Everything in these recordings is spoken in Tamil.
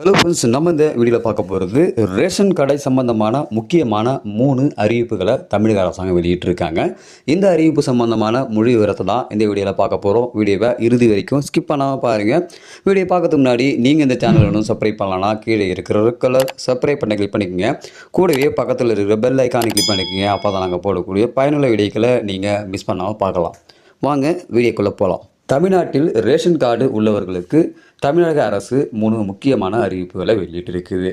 ஹலோ ஃப்ரெண்ட்ஸ் நம்ம இந்த வீடியோவில் பார்க்க போகிறது ரேஷன் கடை சம்பந்தமான முக்கியமான மூணு அறிவிப்புகளை தமிழக அரசாங்கம் வெளியிட்டிருக்காங்க. இந்த அறிவிப்பு சம்பந்தமான மொழி விவரத்தை தான் இந்த வீடியோவில் பார்க்க போகிறோம் வீடியோவை இறுதி வரைக்கும் ஸ்கிப் பண்ணாமல் பாருங்கள் வீடியோ பார்க்கறதுக்கு முன்னாடி நீங்கள் இந்த சேனல் ஒன்றும் சப்ஸ்கிரைப் பண்ணலாம்னா கீழே இருக்கிற கலர் சப்ஸ்கிரைப் பண்ண கிளிக் பண்ணிக்கோங்க. கூடவே பக்கத்தில் இருக்கிற பெல் ஐக்கானை கிளிக் பண்ணிக்கோங்க. அப்போ தான் நாங்கள் போடக்கூடிய பயனுள்ள வீடியோக்களை நீங்கள் மிஸ் பண்ணாமல் பார்க்கலாம். வாங்க வீடியோக்குள்ளே போகலாம் தமிழ்நாட்டில் ரேஷன் கார்டு உள்ளவர்களுக்கு தமிழக அரசு மூணு முக்கியமான அறிவிப்புகளை வெளியிட்டிருக்குது.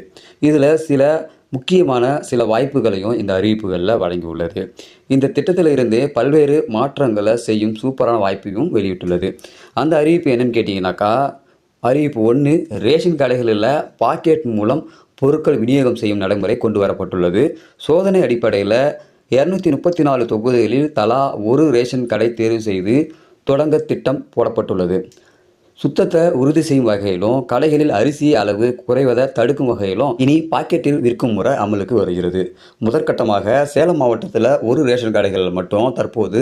இதில் சில முக்கியமான சில வாய்ப்புகளையும் இந்த அறிவிப்புகளில் வழங்கியுள்ளது. இந்த திட்டத்தில் இருந்தே பல்வேறு மாற்றங்களை செய்யும் சூப்பரான வாய்ப்பையும் வெளியிட்டுள்ளது. அந்த அறிவிப்பு என்னன்னு கேட்டிங்கனாக்கா அறிவிப்பு ஒன்று ரேஷன் கடைகளில் பாக்கெட் மூலம் பொருட்கள் விநியோகம் செய்யும் நடைமுறை கொண்டு வரப்பட்டுள்ளது. சோதனை அடிப்படையில் இரநூத்தி முப்பத்தி நாலு தொகுதிகளில் தலா ஒரு ரேஷன் கடை தேர்வு செய்து தொடங்க திட்டம் போடப்பட்டுள்ளது. சுத்தத்தை உறுதி செய்யும் வகையிலும் கடைகளில் அரிசி அளவு குறைவதை தடுக்கும் வகையிலும் இனி பாக்கெட்டில் விற்கும் முறை அமலுக்கு வருகிறது. முதற்கட்டமாக சேலம் மாவட்டத்தில் ஒரு ரேஷன் கடைகள் மட்டும் தற்போது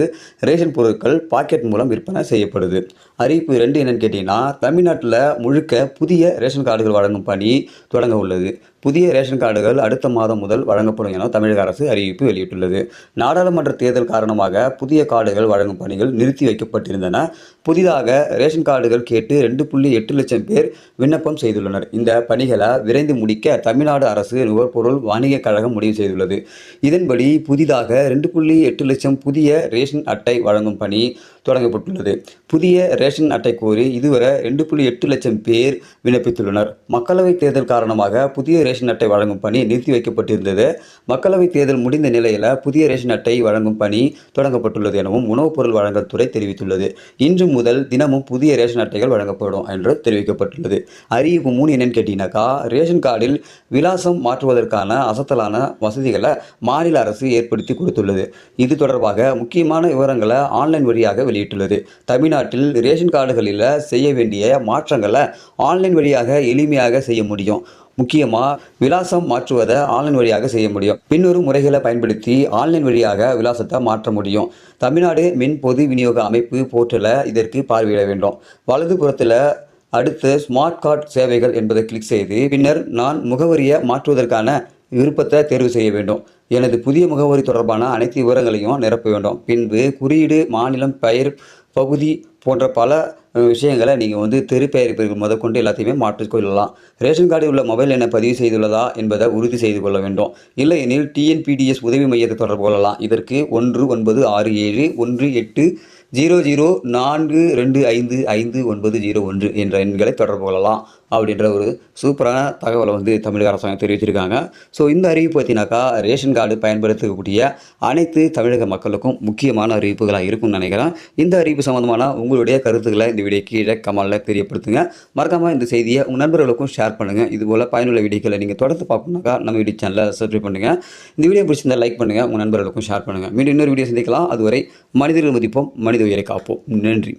ரேஷன் பொருட்கள் பாக்கெட் மூலம் விற்பனை செய்யப்படுது. அறிவிப்பு ரெண்டு என்னன்னு கேட்டிங்கன்னா தமிழ்நாட்டில் முழுக்க புதிய ரேஷன் கார்டுகள் வழங்கும் பணி தொடங்க உள்ளது. புதிய ரேஷன் கார்டுகள் அடுத்த மாதம் முதல் வழங்கப்படும் என தமிழக அரசு அறிவிப்பு வெளியிட்டுள்ளது. நாடாளுமன்ற தேர்தல் காரணமாக புதிய கார்டுகள் வழங்கும் பணிகள் நிறுத்தி வைக்கப்பட்டிருந்தன. புதிதாக ரேஷன் கார்டுகள் கேட்டு ரெண்டு புள்ளி எட்டு லட்சம் பேர் விண்ணப்பம் செய்துள்ளனர். இந்த பணிகளை விரைந்து முடிக்க தமிழ்நாடு அரசு நுகர்பொருள் வணிகக் கழகம் முடிவு செய்துள்ளது. இதன்படி புதிதாக ரெண்டு புள்ளி எட்டு லட்சம் புதிய ரேஷன் அட்டை வழங்கும் பணி தொடங்கப்பட்டுள்ளது. புதிய ரேஷன் அட்டை கோரி இதுவரை ரெண்டு புள்ளி எட்டு லட்சம் பேர் விண்ணப்பித்துள்ளனர். மக்களவைத் தேர்தல் காரணமாக புதிய ரேஷன் அட்டை வழங்கும் பணி நிறுத்தி வைக்கப்பட்டிருந்தது மக்களவைத் தேர்தல் முடிந்த நிலையில் புதிய ரேஷன் அட்டை வழங்கும் பணி தொடங்கப்பட்டுள்ளது எனவும் உணவுப் பொருள் வழங்கல் துறை தெரிவித்துள்ளது. இன்று முதல் தினமும் புதிய ரேஷன் அட்டைகள் வழங்கப்படும் என்று தெரிவிக்கப்பட்டுள்ளது. அறிவிப்பு மூணு என்னன்னு கேட்டீங்கன்னாக்கா ரேஷன் கார்டில் விலாசம் மாற்றுவதற்கான அசத்தலான வசதிகளை மாநில அரசு ஏற்படுத்தி கொடுத்துள்ளது. இது தொடர்பாக முக்கியமான விவரங்களை ஆன்லைன் வழியாக வெளியிட்டுள்ளது. தமிழ்நாட்டில் ரேஷன் கார்டுகளில் செய்ய வேண்டிய மாற்றங்களை ஆன்லைன் வழியாக எளிமையாக செய்ய முடியும். முக்கியமாக விலாசம் மாற்றுவதை ஆன்லைன் வழியாக செய்ய முடியும். பின்வரும் முறைகளை பயன்படுத்தி ஆன்லைன் வழியாக விலாசத்தை மாற்ற முடியும். தமிழ்நாடு மின் பொது விநியோக அமைப்பு போர்ட்டலை இதற்கு பார்வையிட வேண்டும். வலது புறத்தில் அடுத்து ஸ்மார்ட் கார்டு சேவைகள் என்பதை கிளிக் செய்து பின்னர் நான் முகவரியை மாற்றுவதற்கான விருப்பத்தை தேர்வு செய்ய வேண்டும். எனது புதிய முகவரி தொடர்பான அனைத்து விவரங்களையும் நிரப்ப வேண்டும். பின்பு குறியீடு மாநிலம் பெயர் பகுதி போன்ற பல விஷயங்களை நீங்கள் வந்து தெரு முதற்கொண்டு எல்லாத்தையுமே மாற்றிக்கொள்ளலாம் ரேஷன் கார்டில் உள்ள மொபைல் எண்ணை பதிவு செய்துள்ளதா என்பதை உறுதி செய்து கொள்ள வேண்டும். இல்லை எனில் டிஎன்பிடிஎஸ் உதவி மையத்தை தொடர்பு கொள்ளலாம். இதற்கு ஒன்று ஒன்பது ஆறு ஏழு ஒன்று எட்டு ஜீரோ ஜீரோ நான்கு ரெண்டு ஐந்து ஐந்து ஒன்பது ஜீரோ ஒன்று என்ற எண்களை தொடர்பு கொள்ளலாம் அப்படின்ற ஒரு சூப்பரான தகவலை வந்து தமிழக அரசாங்கம் தெரிவிச்சிருக்காங்க. ஸோ இந்த அறிவிப்பு பார்த்தீங்கன்னாக்கா ரேஷன் கார்டு பயன்படுத்தக்கூடிய அனைத்து தமிழக மக்களுக்கும் முக்கியமான அறிவிப்புகளாக இருக்கும்னு நினைக்கிறேன். இந்த அறிவிப்பு சம்மந்தமான உங்களுடைய கருத்துக்களை இந்த வீடியோ கீழே கமலில் தெரியப்படுத்துங்க. மறக்காமல் இந்த செய்தியை உங்கள் நண்பர்களுக்கும் ஷேர் பண்ணுங்கள் இதுபோல் பயனுள்ள வீடியோக்களை நீங்கள் தொடர்ந்து பார்க்கணுனாக்கா நம்ம வீடியோ சேனலை சப்ஸ்கிரைப் பண்ணுங்கள் இந்த வீடியோ பிடிச்சிருந்தால் லைக் பண்ணுங்கள் உங்கள் நண்பர்களுக்கும் ஷேர் பண்ணுங்கள் மீண்டும் இன்னொரு வீடியோ சந்திக்கலாம். அதுவரை மனிதர்கள் மதிப்போம். மனித இதுவரை காப்போம். நன்றி.